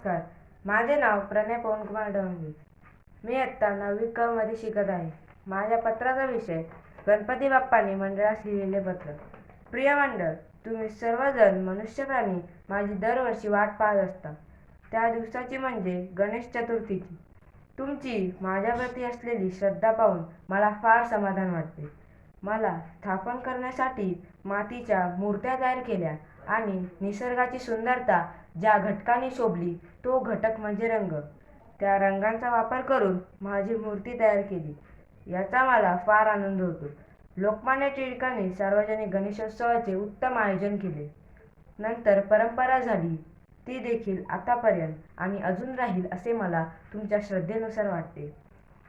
नमस्कार. माझे नाव प्रणय पवनकुमार डवंगे मी आत्ता नववी कमध्ये शिकत आहे. माझ्या पत्राचा विषय गणपती बाप्पांनी मंडळास लिहिलेले पत्र. प्रिय मंडळ तुम्ही सर्वजण मनुष्यप्राणी माझी दरवर्षी वाट पाहत असता. त्या दिवसाची म्हणजे गणेश चतुर्थीची. तुमची माझ्याप्रती असलेली श्रद्धा पाहून मला फार समाधान वाटते. मला स्थापन करण्यासाठी मातीच्या मूर्त्या तयार केल्या आणि निसर्गाची सुंदरता ज्या घटकाने शोभली तो घटक म्हणजे रंग. त्या रंगांचा वापर करून माझी मूर्ती तयार केली. याचा मला फार आनंद होतो. लोकमान्य टिळकांनी सार्वजनिक गणेशोत्सवाचे उत्तम आयोजन केले. नंतर परंपरा झाली. ती देखील आतापर्यंत आणि अजून राहील असे मला तुमच्या श्रद्धेनुसार वाटते.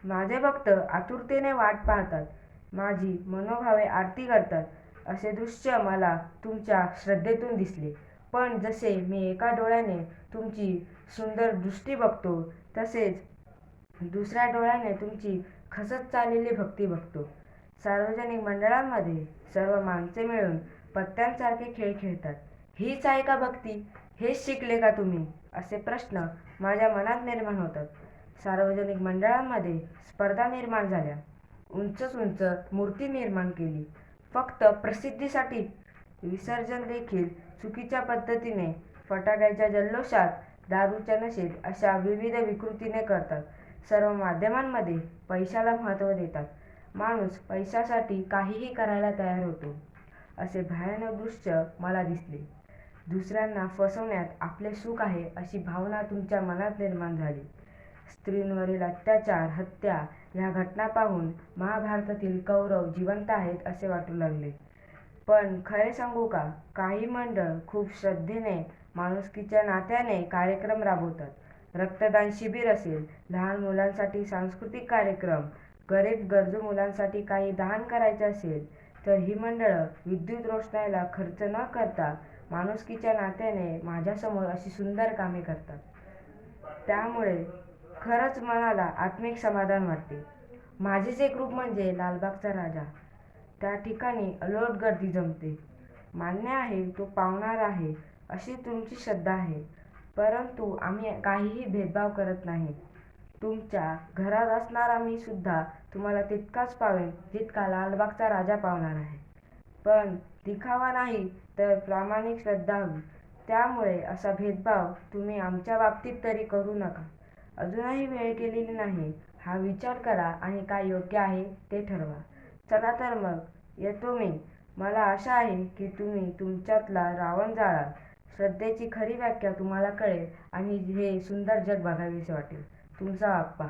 माझे भक्त आतुरतेने वाट पाहतात. माझी मनोभावे आरती करतात. असे दृश्य मला तुमच्या श्रद्धेतून दिसले. पण जसे मी एका डोळ्याने तुमची सुंदर दृष्टी बघतो तसेच दुसऱ्या डोळ्याने तुमची खसत चाललेली भक्ती बघतो. सार्वजनिक मंडळांमध्ये सर्व माणसे मिळून पत्त्यांसारखे खेळ खेळतात. हीच आहे का भक्ती? हेच शिकले का तुम्ही? असे प्रश्न माझ्या मनात निर्माण होतात. सार्वजनिक मंडळांमध्ये स्पर्धा निर्माण झाल्या. उंचच उंच मूर्ती निर्माण केली. फक्त प्रसिद्धीसाठी विसर्जन देखील चुकीच्या पद्धतीने फटाक्याच्या जल्लोषात दारूच्या नशेत अशा विविध विकृतीने करतात. सर्व माध्यमांमध्ये पैशाला महत्त्व देतात. माणूस पैशासाठी काहीही करायला तयार होतो. असे भयानक दृश्य मला दिसले. दुसऱ्यांना फसवण्यात आपले सुख आहे अशी भावना तुमच्या मनात निर्माण झाली. स्त्रींवरील अत्याचार हत्या ह्या घटना पाहून महाभारतातील कौरव जिवंत आहेत असे वाटू लागले. पण खरे सांगू का? काही मंडळ खूप श्रद्धेने माणुसकीच्या नात्याने कार्यक्रम राबवतात. रक्तदान शिबिर असेल लहान मुलांसाठी सांस्कृतिक कार्यक्रम गरीब गरजू मुलांसाठी काही दान करायचे असेल तर ही मंडळं विद्युत रोषणाईला खर्च न करता माणुसकीच्या नात्याने माझ्यासमोर अशी सुंदर कामे करतात. त्यामुळे खरंच मनाला आत्मिक समाधान वाटते. माझेच एक रूप म्हणजे लालबागचा राजा. त्या ठिकाणी अलोट गर्दी जमते. मान्य आहे तो पावणार आहे अशी तुमची श्रद्धा आहे. परंतु आम्ही काहीही भेदभाव करत नाही. तुमच्या घरात असणारा मी सुद्धा तुम्हाला तितकाच पावेन जितका लालबागचा राजा पावणार आहे. पण दिखावा नाही तर प्रामाणिक श्रद्धा हवी. त्यामुळे असा भेदभाव तुम्ही आमच्या बाबतीत तरी करू नका. अजूनही वेळ गेलेली नाही. हा विचार करा आणि काय योग्य आहे ते ठरवा. चला तर मग. येतो मी. मला आशा आहे की तुम्ही तुमच्यातला रावण जाळाल. श्रद्धेची खरी व्याख्या तुम्हाला कळेल आणि हे सुंदर जग बघावेसे वाटेल. तुमचा आप्पा.